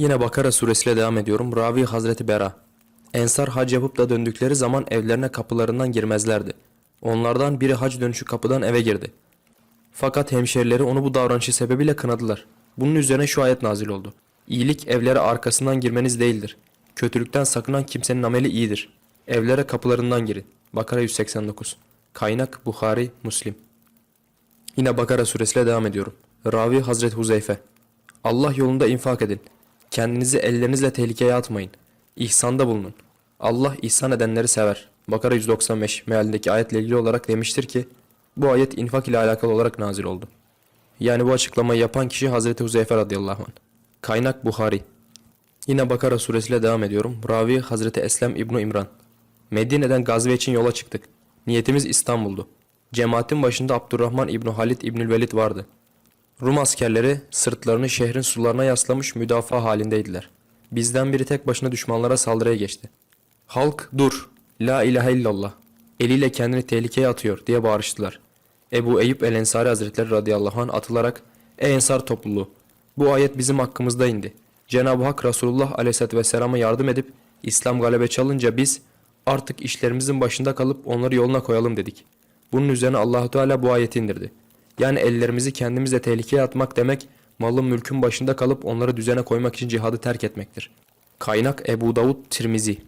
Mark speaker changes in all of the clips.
Speaker 1: Yine Bakara suresiyle devam ediyorum. Ravi Hazreti Bera. Ensar hac yapıp da döndükleri zaman evlerine kapılarından girmezlerdi. Onlardan biri hac dönüşü kapıdan eve girdi. Fakat hemşerileri onu bu davranışı sebebiyle kınadılar. Bunun üzerine şu ayet nazil oldu. İyilik evlere arkasından girmeniz değildir. Kötülükten sakınan kimsenin ameli iyidir. Evlere kapılarından girin. Bakara 189. Kaynak Bukhari, Muslim. Yine Bakara suresiyle devam ediyorum. Ravi Hazreti Huzeyfe. Allah yolunda infak edin. Kendinizi ellerinizle tehlikeye atmayın. İhsanda bulunun. Allah ihsan edenleri sever. Bakara 195 mealindeki ayetle ilgili olarak demiştir ki bu ayet infak ile alakalı olarak nazil oldu. Yani bu açıklamayı yapan kişi Hazreti Huzeyfe radıyallahu anh. Kaynak Buhari. Yine Bakara suresiyle devam ediyorum. Ravi Hazreti Eslem İbnu İmran. Medine'den gazve için yola çıktık. Niyetimiz İstanbul'du. Cemaatin başında Abdurrahman İbnu Halid İbnül Velid vardı. Rum askerleri sırtlarını şehrin sularına yaslamış müdafaa halindeydiler. Bizden biri tek başına düşmanlara saldırıya geçti. Halk dur, la ilahe illallah, eliyle kendini tehlikeye atıyor diye bağırıştılar. Ebu Eyüp el Ensari Hazretleri radıyallahu anh atılarak, ey Ensar topluluğu, bu ayet bizim hakkımızda indi. Cenab-ı Hak Resulullah aleyhissalatü vesselama yardım edip İslam galebe çalınca biz artık işlerimizin başında kalıp onları yoluna koyalım dedik. Bunun üzerine Allahu Teala bu ayeti indirdi. Yani ellerimizi kendimizle tehlikeye atmak demek, malın mülkün başında kalıp onları düzene koymak için cihadı terk etmektir. Kaynak Ebu Davud Tirmizi.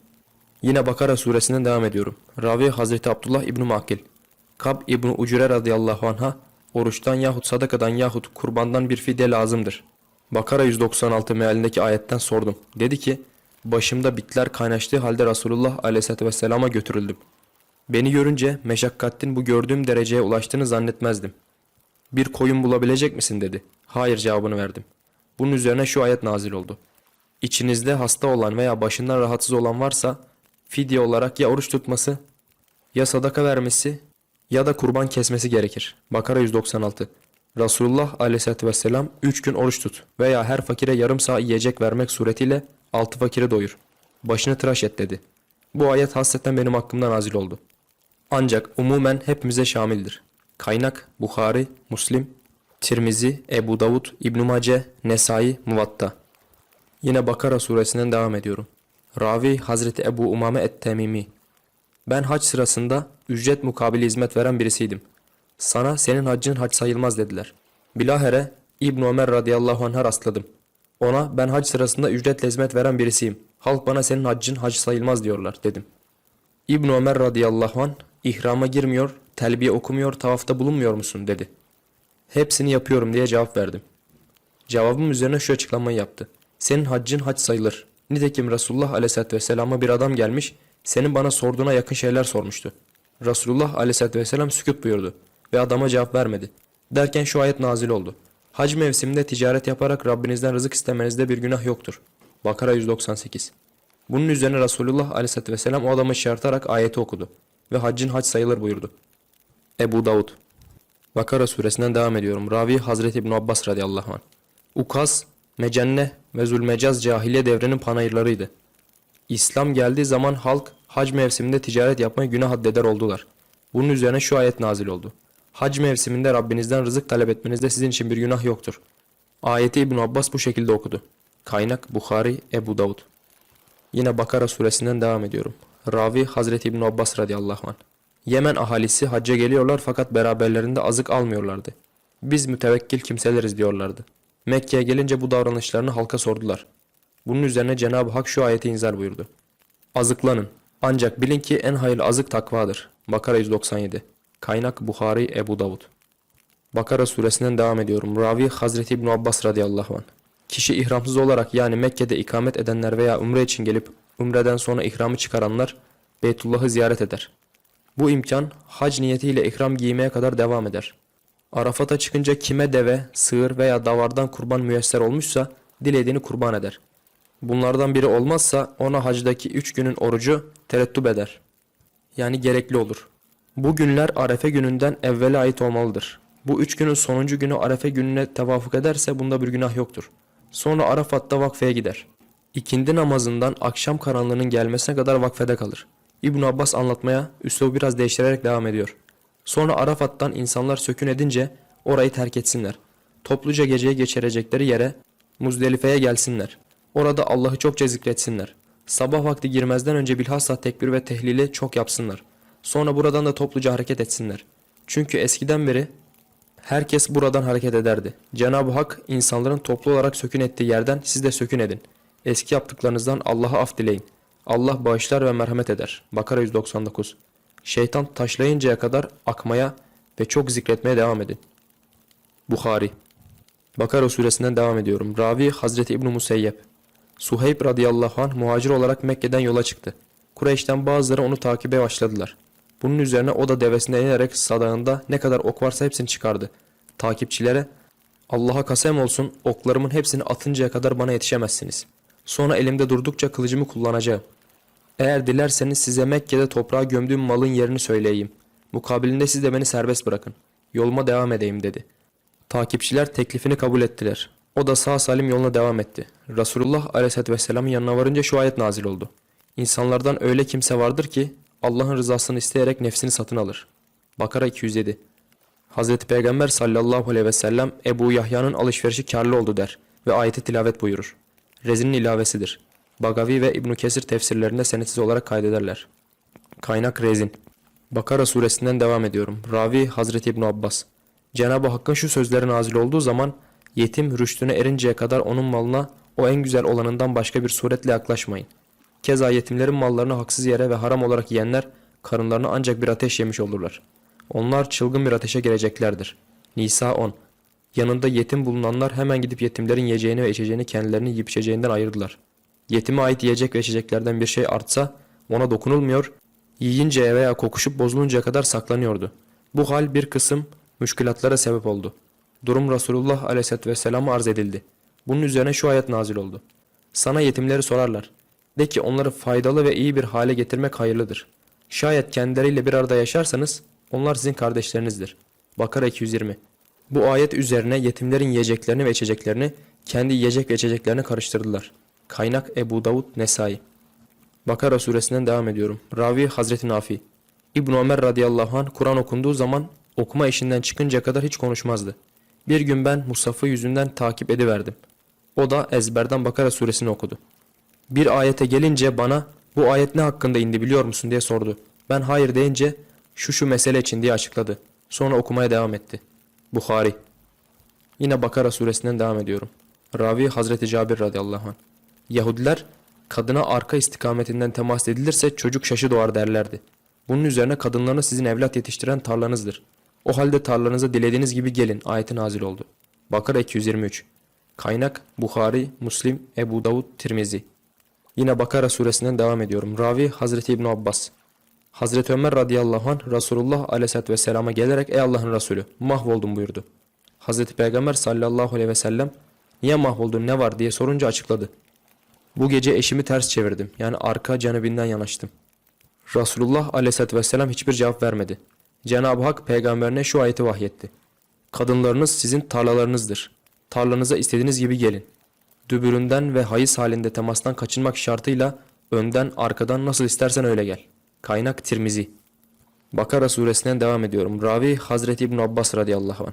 Speaker 1: Yine Bakara suresinden devam ediyorum. Ravi Hazreti Abdullah İbni Makil. Kab İbni Ucure radıyallahu anha, oruçtan yahut sadakadan yahut kurbandan bir fidye lazımdır. Bakara 196 mealindeki ayetten sordum. Dedi ki, başımda bitler kaynaştığı halde Resulullah aleyhissalatü vesselama götürüldüm. Beni görünce meşakkattin bu gördüğüm dereceye ulaştığını zannetmezdim. Bir koyun bulabilecek misin dedi. Hayır cevabını verdim. Bunun üzerine şu ayet nazil oldu. İçinizde hasta olan veya başından rahatsız olan varsa fidye olarak ya oruç tutması ya sadaka vermesi ya da kurban kesmesi gerekir. Bakara 196 Resulullah aleyhissalatü vesselam 3 gün oruç tut veya her fakire yarım sağ yiyecek vermek suretiyle altı fakiri doyur. Başını tıraş et dedi. Bu ayet hasreten benim hakkımda nazil oldu. Ancak umumen hepimize şamildir. Kaynak Bukhari, Muslim, Tirmizi, Ebu Davud, İbn Mace, Nesai, Muvatta. Yine Bakara suresinden devam ediyorum. Ravi Hazreti Ebu Umame et-Temimi. Ben hac sırasında ücret mukabili hizmet veren birisiydim. Sana senin haccın hac sayılmaz dediler. Bilahere İbn Ömer radıyallahu anh'a rastladım. Ona ben hac sırasında ücretle hizmet veren birisiyim. Halk bana senin haccın hac sayılmaz diyorlar dedim. İbn Ömer radıyallahu an ihrama girmiyor, telbiye okumuyor, tavafta bulunmuyor musun dedi. Hepsini yapıyorum diye cevap verdim. Cevabım üzerine şu açıklamayı yaptı. Senin haccın hac sayılır. Nitekim Resulullah aleyhissalatü vesselama bir adam gelmiş, senin bana sorduğuna yakın şeyler sormuştu. Resulullah aleyhissalatü vesselam sükut buyurdu ve adama cevap vermedi. Derken şu ayet nazil oldu. Hac mevsiminde ticaret yaparak Rabbinizden rızık istemenizde bir günah yoktur. Bakara 198 Bunun üzerine Resulullah aleyhissalatü vesselam o adamı şartarak ayeti okudu ve haccın hac sayılır buyurdu. Ebu Davud Bakara suresinden devam ediyorum. Ravi Hazreti İbn Abbas radıyallahu anh. Ukaz, Mecenne ve Zulmecaz cahiliye devrinin panayırlarıydı. İslam geldiği zaman halk hac mevsiminde ticaret yapmayı günah addeder oldular. Bunun üzerine şu ayet nazil oldu. Hac mevsiminde Rabbinizden rızık talep etmenizde sizin için bir günah yoktur. Ayeti İbn Abbas bu şekilde okudu. Kaynak Bukhari, Ebu Davud. Yine Bakara suresinden devam ediyorum. Ravi Hazreti İbn Abbas radıyallahu anh. Yemen ahalisi hacca geliyorlar fakat beraberlerinde azık almıyorlardı. Biz mütevekkil kimseleriz diyorlardı. Mekke'ye gelince bu davranışlarını halka sordular. Bunun üzerine Cenab-ı Hak şu ayeti inzal buyurdu. Azıklanın. Ancak bilin ki en hayırlı azık takvadır. Bakara 197. Kaynak Buhari Ebu Davud. Bakara suresinden devam ediyorum. Ravi Hazreti İbn Abbas radıyallahu anh. Kişi ihramsız olarak yani Mekke'de ikamet edenler veya umre için gelip umreden sonra ihramı çıkaranlar Beytullah'ı ziyaret eder. Bu imkan hac niyetiyle ihram giymeye kadar devam eder. Arafat'a çıkınca kime deve, sığır veya davardan kurban müyesser olmuşsa dilediğini kurban eder. Bunlardan biri olmazsa ona hacdaki üç günün orucu terettüp eder. Yani gerekli olur. Bu günler Arefe gününden evvele ait olmalıdır. Bu üç günün sonuncu günü Arefe gününe tevafuk ederse bunda bir günah yoktur. Sonra Arafat'ta vakfeye gider. İkindi namazından akşam karanlığının gelmesine kadar vakfede kalır. İbn Abbas anlatmaya üslubu biraz değiştirerek devam ediyor. Sonra Arafat'tan insanlar sökün edince orayı terk etsinler. Topluca geceyi geçirecekleri yere Muzdelife'ye gelsinler. Orada Allah'ı çokça zikretsinler. Sabah vakti girmezden önce bilhassa tekbir ve tehlili çok yapsınlar. Sonra buradan da topluca hareket etsinler. Çünkü eskiden beri herkes buradan hareket ederdi. Cenab-ı Hak insanların toplu olarak sökün ettiği yerden siz de sökün edin. Eski yaptıklarınızdan Allah'a af dileyin. Allah bağışlar ve merhamet eder. Bakara 199 Şeytan taşlayıncaya kadar akmaya ve çok zikretmeye devam edin. Bukhari Bakara suresinden devam ediyorum. Ravi Hazreti İbn Museyyep Suheyb radıyallahu anh muhacir olarak Mekke'den yola çıktı. Kureyş'ten bazıları onu takibe başladılar. Bunun üzerine o da devesine inerek sadağında ne kadar ok varsa hepsini çıkardı. Takipçilere Allah'a kasem olsun oklarımın hepsini atıncaya kadar bana yetişemezsiniz. Sonra elimde durdukça kılıcımı kullanacağım. Eğer dilerseniz size Mekke'de toprağa gömdüğüm malın yerini söyleyeyim. Mukabilinde siz de beni serbest bırakın. Yoluma devam edeyim dedi. Takipçiler teklifini kabul ettiler. O da sağ salim yoluna devam etti. Resulullah aleyhisselatü vesselamın yanına varınca şu ayet nazil oldu. İnsanlardan öyle kimse vardır ki Allah'ın rızasını isteyerek nefsini satın alır. Bakara 207 Hazreti Peygamber sallallahu aleyhi ve sellem Ebu Yahya'nın alışverişi karlı oldu der ve ayeti tilavet buyurur. Rezinin ilavesidir. Bagavi ve İbn Kesir tefsirlerinde senetsiz olarak kaydederler. Kaynak Rezin Bakara suresinden devam ediyorum. Ravi Hazreti İbn Abbas Cenab-ı Hakk'ın şu sözleri nazil olduğu zaman yetim rüştüne erinceye kadar onun malına o en güzel olanından başka bir suretle yaklaşmayın. Keza yetimlerin mallarını haksız yere ve haram olarak yiyenler karınlarını ancak bir ateş yemiş olurlar. Onlar çılgın bir ateşe geleceklerdir. Nisa 10 Yanında yetim bulunanlar hemen gidip yetimlerin yiyeceğini ve içeceğini kendilerini yiyip içeceğinden ayırdılar. Yetime ait yiyecek ve içeceklerden bir şey artsa ona dokunulmuyor, yiyinceye veya kokuşup bozuluncaya kadar saklanıyordu. Bu hal bir kısım müşkülatlara sebep oldu. Durum Resulullah aleyhisselatü vesselam'a arz edildi. Bunun üzerine şu ayet nazil oldu. Sana yetimleri sorarlar. De ki onları faydalı ve iyi bir hale getirmek hayırlıdır. Şayet kendileriyle bir arada yaşarsanız onlar sizin kardeşlerinizdir. Bakara 220 Bu ayet üzerine yetimlerin yiyeceklerini ve içeceklerini kendi yiyecek ve içeceklerini karıştırdılar. Kaynak Ebu Davud Nesai Bakara suresinden devam ediyorum. Ravi Hazreti Nafi İbn Ömer radıyallahu anh Kur'an okunduğu zaman okuma işinden çıkıncaya kadar hiç konuşmazdı. Bir gün ben Musaf'ı yüzünden takip ediverdim. O da ezberden Bakara suresini okudu. Bir ayete gelince bana bu ayet ne hakkında indi biliyor musun diye sordu. Ben hayır deyince şu şu mesele için diye açıkladı. Sonra okumaya devam etti. Bukhari Yine Bakara suresinden devam ediyorum. Ravi Hazreti Cabir radıyallahu anh. Yahudiler kadına arka istikametinden temas edilirse çocuk şaşı doğar derlerdi. Bunun üzerine kadınlarını sizin evlat yetiştiren tarlanızdır. O halde tarlanıza dilediğiniz gibi gelin ayeti nazil oldu. Bakara 223 Kaynak Bukhari, Muslim, Ebu Davud, Tirmizi Yine Bakara suresinden devam ediyorum. Ravi Hazreti İbn Abbas Hazreti Ömer radıyallahu anh Resulullah aleyhissalatü vesselama gelerek ey Allah'ın Resulü mahvoldum buyurdu. Hazreti Peygamber sallallahu aleyhi ve sellem niye mahvoldun ne var diye sorunca açıkladı. Bu gece eşimi ters çevirdim yani arka canibinden yanaştım. Resulullah aleyhissalatü vesselam hiçbir cevap vermedi. Cenab-ı Hak peygamberine şu ayeti vahyetti. Kadınlarınız sizin tarlalarınızdır. Tarlanıza istediğiniz gibi gelin. Dübüründen ve hayız halinde temastan kaçınmak şartıyla önden arkadan nasıl istersen öyle gel. Kaynak Tirmizi. Bakara suresinden devam ediyorum. Ravi Hazreti İbn Abbas radıyallahu anh.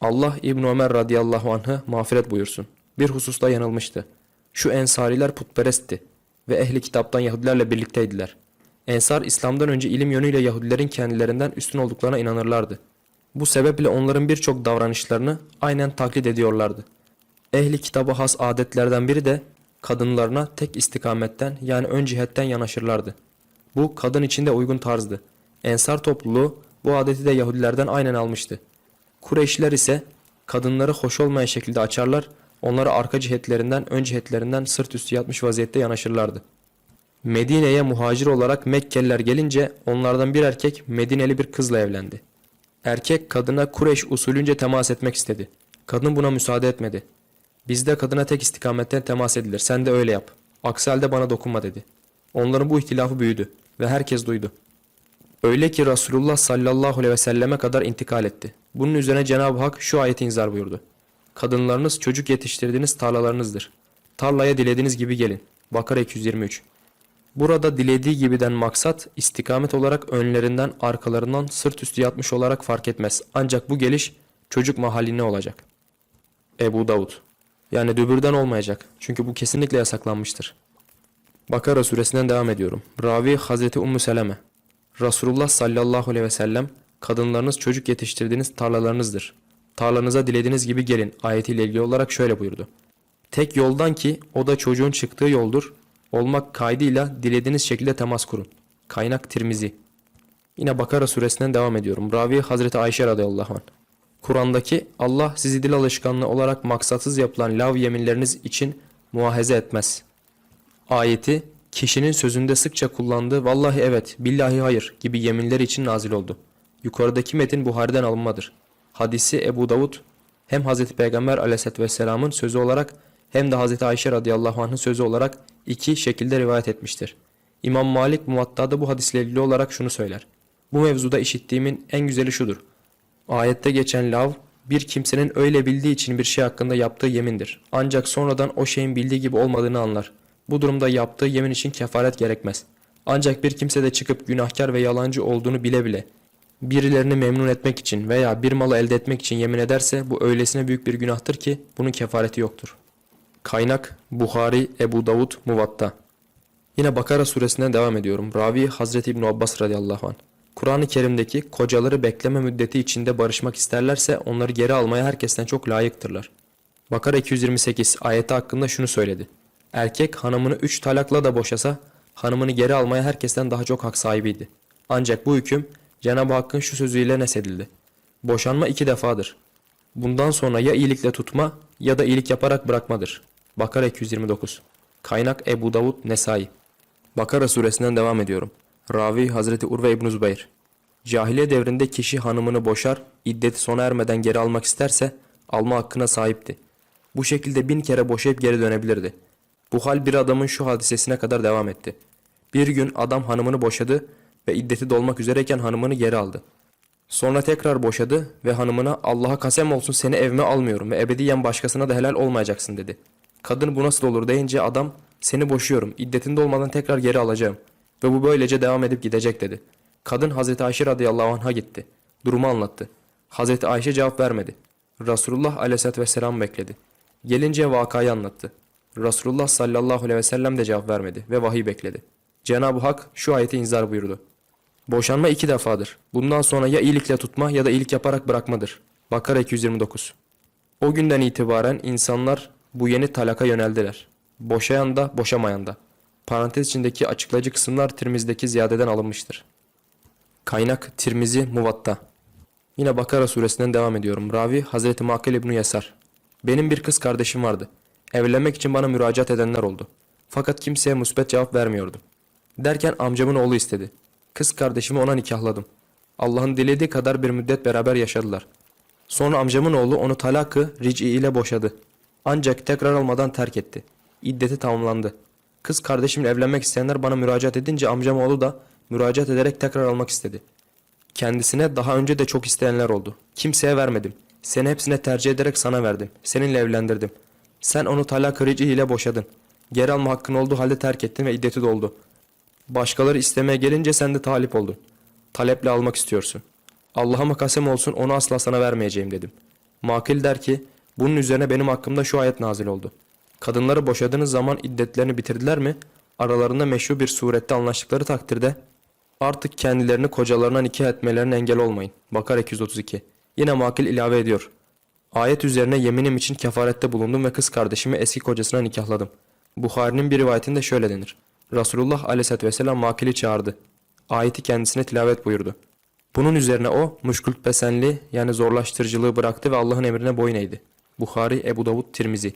Speaker 1: Allah İbn Ömer radıyallahu anh'ı mağfiret buyursun. Bir hususta yanılmıştı. Şu ensariler putperestti ve ehli kitaptan Yahudilerle birlikteydiler. Ensar İslam'dan önce ilim yönüyle Yahudilerin kendilerinden üstün olduklarına inanırlardı. Bu sebeple onların birçok davranışlarını aynen taklit ediyorlardı. Ehli kitaba has adetlerden biri de kadınlarına tek istikametten yani ön cihetten yanaşırlardı. Bu kadın için de uygun tarzdı. Ensar topluluğu bu adeti de Yahudilerden aynen almıştı. Kureyşliler ise kadınları hoş olmayan şekilde açarlar, onları arka cihetlerinden ön cihetlerinden sırt üstü yatmış vaziyette yanaşırlardı. Medine'ye muhacir olarak Mekkeliler gelince onlardan bir erkek Medineli bir kızla evlendi. Erkek kadına Kureyş usulünce temas etmek istedi. Kadın buna müsaade etmedi. Bizde kadına tek istikametten temas edilir. Sen de öyle yap. Aksi halde bana dokunma dedi. Onların bu ihtilafı büyüdü ve herkes duydu. Öyle ki Resulullah sallallahu aleyhi ve selleme kadar intikal etti. Bunun üzerine Cenab-ı Hak şu ayeti inzar buyurdu. Kadınlarınız çocuk yetiştirdiğiniz tarlalarınızdır. Tarlaya dilediğiniz gibi gelin. Bakara 223 Burada dilediği gibiden maksat istikamet olarak önlerinden arkalarından sırt üstü yatmış olarak fark etmez. Ancak bu geliş çocuk mahalline olacak. Ebu Davud Yani dübürden olmayacak. Çünkü bu kesinlikle yasaklanmıştır. Bakara suresinden devam ediyorum. Ravi Hazreti Ummu Seleme. Resulullah sallallahu aleyhi ve sellem kadınlarınız çocuk yetiştirdiğiniz tarlalarınızdır. Tarlanıza dilediğiniz gibi gelin ayetiyle ilgili olarak şöyle buyurdu. Tek yoldan ki o da çocuğun çıktığı yoldur. Olmak kaydıyla dilediğiniz şekilde temas kurun. Kaynak Tirmizi. Yine Bakara suresinden devam ediyorum. Ravi Hazreti Ayşe radıyallahu anh. Kur'an'daki Allah sizi dil alışkanlığı olarak maksatsız yapılan lav yeminleriniz için muahaze etmez. Ayeti kişinin sözünde sıkça kullandığı vallahi evet, billahi hayır gibi yeminler için nazil oldu. Yukarıdaki metin Buhari'den alınmadır. Hadisi Ebu Davud hem Hz. Peygamber aleyhissalatü vesselamın sözü olarak hem de Hz. Ayşe radıyallahu anh'ın sözü olarak iki şekilde rivayet etmiştir. İmam Malik Muvatta'da bu hadisle ilgili olarak şunu söyler. Bu mevzuda işittiğimin en güzeli şudur. Ayette geçen lav bir kimsenin öyle bildiği için bir şey hakkında yaptığı yemindir. Ancak sonradan o şeyin bildiği gibi olmadığını anlar. Bu durumda yaptığı yemin için kefaret gerekmez. Ancak bir kimse de çıkıp günahkar ve yalancı olduğunu bile bile birilerini memnun etmek için veya bir malı elde etmek için yemin ederse bu öylesine büyük bir günahtır ki bunun kefareti yoktur. Kaynak Buhari, Ebu Davud, Muvatta. Yine Bakara suresinden devam ediyorum. Ravi Hazreti İbn Abbas radıyallahu anh. Kur'an-ı Kerim'deki kocaları bekleme müddeti içinde barışmak isterlerse onları geri almaya herkesten çok layıktırlar. Bakara 228 ayeti hakkında şunu söyledi. Erkek hanımını üç talakla da boşasa hanımını geri almaya herkesten daha çok hak sahibiydi. Ancak bu hüküm Cenab-ı Hakk'ın şu sözüyle nesedildi. Boşanma iki defadır. Bundan sonra ya iyilikle tutma ya da iyilik yaparak bırakmadır. Bakara 229 Kaynak Ebu Davud Nesai Bakara suresinden devam ediyorum. Ravi Hazreti Urve İbn Zübeyir. Cahiliye devrinde kişi hanımını boşar, iddeti sona ermeden geri almak isterse alma hakkına sahipti. Bu şekilde bin kere boşayıp geri dönebilirdi. Bu hal bir adamın şu hadisesine kadar devam etti. Bir gün adam hanımını boşadı ve iddeti dolmak üzereyken hanımını geri aldı. Sonra tekrar boşadı ve hanımına Allah'a kasem olsun seni evime almıyorum ve ebediyen başkasına da helal olmayacaksın dedi. Kadın bu nasıl olur deyince adam seni boşuyorum iddetin dolmadan tekrar geri alacağım ve bu böylece devam edip gidecek dedi. Kadın Hazreti Ayşe radıyallahu anh'a gitti. Durumu anlattı. Hazreti Ayşe cevap vermedi. Resulullah aleyhissalatü vesselam bekledi. Gelince vakayı anlattı. Resulullah sallallahu aleyhi ve sellem de cevap vermedi ve vahiy bekledi. Cenab-ı Hak şu ayeti inzar buyurdu. Boşanma iki defadır. Bundan sonra ya iyilikle tutma ya da iyilik yaparak bırakmadır. Bakara 229 O günden itibaren insanlar bu yeni talaka yöneldiler. Boşayan da boşamayan da. Parantez içindeki açıklayıcı kısımlar Tirmizi'deki ziyadeden alınmıştır. Kaynak Tirmizi Muvatta Yine Bakara suresinden devam ediyorum. Ravi Hazreti Makil İbni Yasar. Benim bir kız kardeşim vardı. Evlenmek için bana müracaat edenler oldu. Fakat kimseye musbet cevap vermiyordum. Derken amcamın oğlu istedi. Kız kardeşimi ona nikahladım. Allah'ın dilediği kadar bir müddet beraber yaşadılar. Sonra amcamın oğlu onu talakı ric'i ile boşadı. Ancak tekrar almadan terk etti. İddeti tamamlandı. Kız kardeşimle evlenmek isteyenler bana müracaat edince amcam oğlu da müracaat ederek tekrar almak istedi. Kendisine daha önce de çok isteyenler oldu. Kimseye vermedim. Seni hepsine tercih ederek sana verdim. Seninle evlendirdim. Sen onu talak rici ile boşadın. Geri alma hakkın olduğu halde terk ettin ve iddeti doldu. Başkaları istemeye gelince sen de talip oldun. Taleple almak istiyorsun. Allah'ıma kasem olsun onu asla sana vermeyeceğim dedim. Makil der ki bunun üzerine benim hakkımda şu ayet nazil oldu. Kadınları boşadığınız zaman iddetlerini bitirdiler mi? Aralarında meşru bir surette anlaştıkları takdirde artık kendilerini kocalarına nikah etmelerine engel olmayın. Bakar 232. Yine makil ilave ediyor. Ayet üzerine yeminim için kefarette bulundum ve kız kardeşimi eski kocasına nikahladım. Buhari'nin bir rivayetinde şöyle denir. Resulullah aleyhissalatü vesselam makili çağırdı. Ayeti kendisine tilavet buyurdu. Bunun üzerine o muşkult pesenli yani zorlaştırıcılığı bıraktı ve Allah'ın emrine boyun eğdi. Buhari, Ebu Davud, Tirmizi.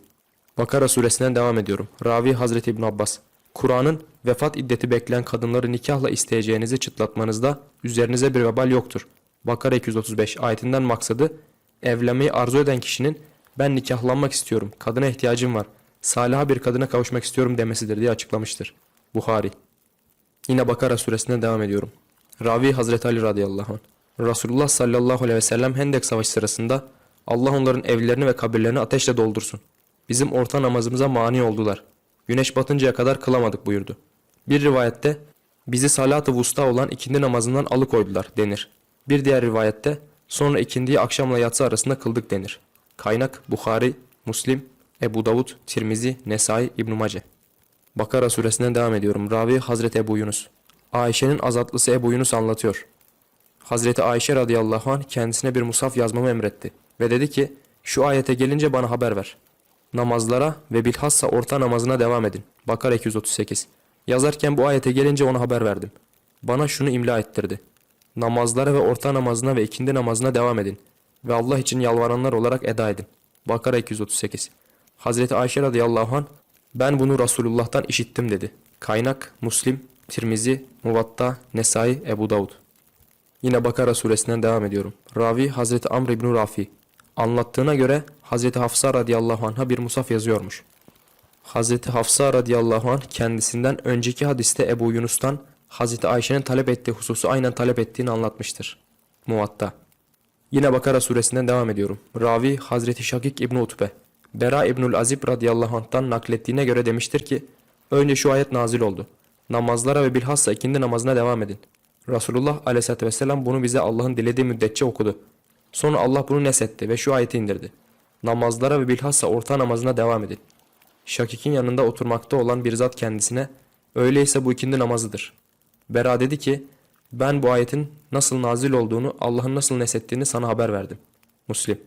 Speaker 1: Bakara suresinden devam ediyorum. Ravi Hazreti İbn Abbas. Kur'an'ın vefat iddeti bekleyen kadınları nikahla isteyeceğinizi çıtlatmanızda üzerinize bir vebal yoktur. Bakara 235 ayetinden maksadı evlenmeyi arzu eden kişinin ben nikahlanmak istiyorum, kadına ihtiyacım var, salaha bir kadına kavuşmak istiyorum demesidir diye açıklamıştır. Buhari. Yine Bakara suresinden devam ediyorum. Ravi Hazreti Ali radıyallahu anh. Resulullah sallallahu aleyhi ve sellem Hendek Savaşı sırasında Allah onların evlerini ve kabirlerini ateşle doldursun. Bizim orta namazımıza mani oldular. Güneş batıncaya kadar kılamadık buyurdu. Bir rivayette bizi salat-ı vusta olan ikindi namazından alıkoydular denir. Bir diğer rivayette sonra ikindiyi akşamla yatsı arasında kıldık denir. Kaynak Bukhari, Muslim, Ebu Davud, Tirmizi, Nesai, İbn Mace. Bakara suresinden devam ediyorum. Ravi Hazreti Ebu Yunus. Ayşe'nin azatlısı Ebu Yunus anlatıyor. Hazreti Ayşe radıyallahu anh kendisine bir musaf yazmamı emretti ve dedi ki şu ayete gelince bana haber ver. Namazlara ve bilhassa orta namazına devam edin. Bakara 238. Yazarken bu ayete gelince ona haber verdim. Bana şunu imla ettirdi. Namazlara ve orta namazına ve ikindi namazına devam edin. Ve Allah için yalvaranlar olarak eda edin. Bakara 238. Hazreti Ayşe radıyallahu anh ben bunu Resulullah'tan işittim dedi. Kaynak Muslim, Tirmizi, Muvatta, Nesai, Ebu Davud. Yine Bakara suresinden devam ediyorum. Ravi Hazreti Amr İbn Rafi. Anlattığına göre Hazreti Hafsa radıyallahu anh'a bir musaf yazıyormuş. Hazreti Hafsa radıyallahu anh kendisinden önceki hadiste Ebu Yunus'tan Hazreti Ayşe'nin talep ettiği hususu aynen talep ettiğini anlatmıştır. Muvatta. Yine Bakara suresinden devam ediyorum. Ravi Hazreti Şakik İbn Utbe. Bera İbnül Azib radıyallahu anh'tan naklettiğine göre demiştir ki önce şu ayet nazil oldu. Namazlara ve bilhassa ikindi namazına devam edin. Resulullah aleyhissalatü vesselam bunu bize Allah'ın dilediği müddetçe okudu. Sonra Allah bunu nesetti ve şu ayeti indirdi. Namazlara ve bilhassa orta namazına devam edin. Şakik'in yanında oturmakta olan bir zat kendisine öyleyse bu ikindi namazıdır. Bera dedi ki ben bu ayetin nasıl nazil olduğunu Allah'ın nasıl nesettiğini sana haber verdim. Muslim